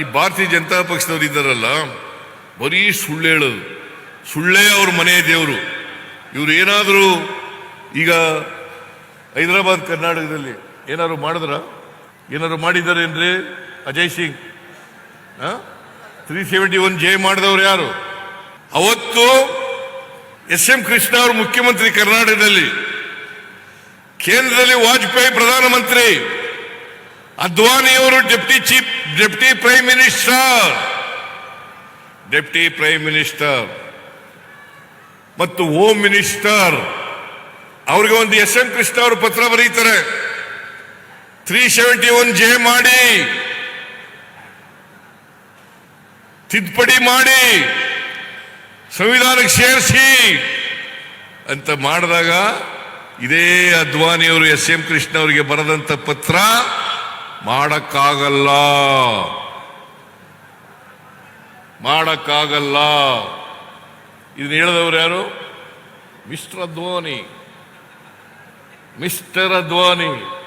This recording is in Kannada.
ಈ ಭಾರತೀಯ ಜನತಾ ಪಕ್ಷದವ್ರು ಇದ್ದಾರಲ್ಲ, ಬರೀ ಸುಳ್ಳು ಹೇಳೋದು. ಸುಳ್ಳೇ ಅವ್ರ ಮನೆ ದೇವರು. ಇವರು ಏನಾದರೂ ಈಗ ಹೈದರಾಬಾದ್ ಕರ್ನಾಟಕದಲ್ಲಿ ಏನಾದ್ರು ಮಾಡಿದ್ರ? ಏನಾದ್ರು ಅಂದ್ರೆ Ajay Singh three seventy one J ಮಾಡಿದವ್ರು ಯಾರು? ಅವತ್ತು ಎಸ್ ಎಂ ಕೃಷ್ಣ ಅವರು ಮುಖ್ಯಮಂತ್ರಿ ಕರ್ನಾಟಕದಲ್ಲಿ, ಕೇಂದ್ರದಲ್ಲಿ ವಾಜಪೇಯಿ ಪ್ರಧಾನಮಂತ್ರಿ, ಅದ್ವಾನಿಯವರು deputy chief deputy prime minister deputy prime minister ಮತ್ತು ಹೋಮ್ ಮಿನಿಸ್ಟರ್ ಅವ್ರಿಗೆ ಒಂದು ಎಸ್ ಎಂ ಕೃಷ್ಣ ಅವರು ಪತ್ರ ಬರೀತಾರೆ. ತ್ರೀ ಸೆವೆಂಟಿ ಒನ್ ಜೆ ಮಾಡಿ. ತಿದ್ದುಪಡಿ ಮಾಡಿ. ಸಂವಿಧಾನಕ್ಕೆ ಸೇರಿಸಿ. ಅಂತ ಮಾಡಿದಾಗ ಇದೇ ಅದ್ವಾನಿಯವರು ಎಸ್ ಎಂ ಕೃಷ್ಣ ಅವರಿಗೆ ಬರೆದಂತ ಪತ್ರ. ಮಾಡಕ್ಕಾಗಲ್ಲ. ಮಾಡಕ್ಕಾಗಲ್ಲ. ಇದನ್ನ ಹೇಳಿದವರು ಯಾರು? ಮಿಸ್ಟರ್ ಧ್ವನಿ. ಮಿಸ್ಟರ್ ಅದ್ವಾನಿ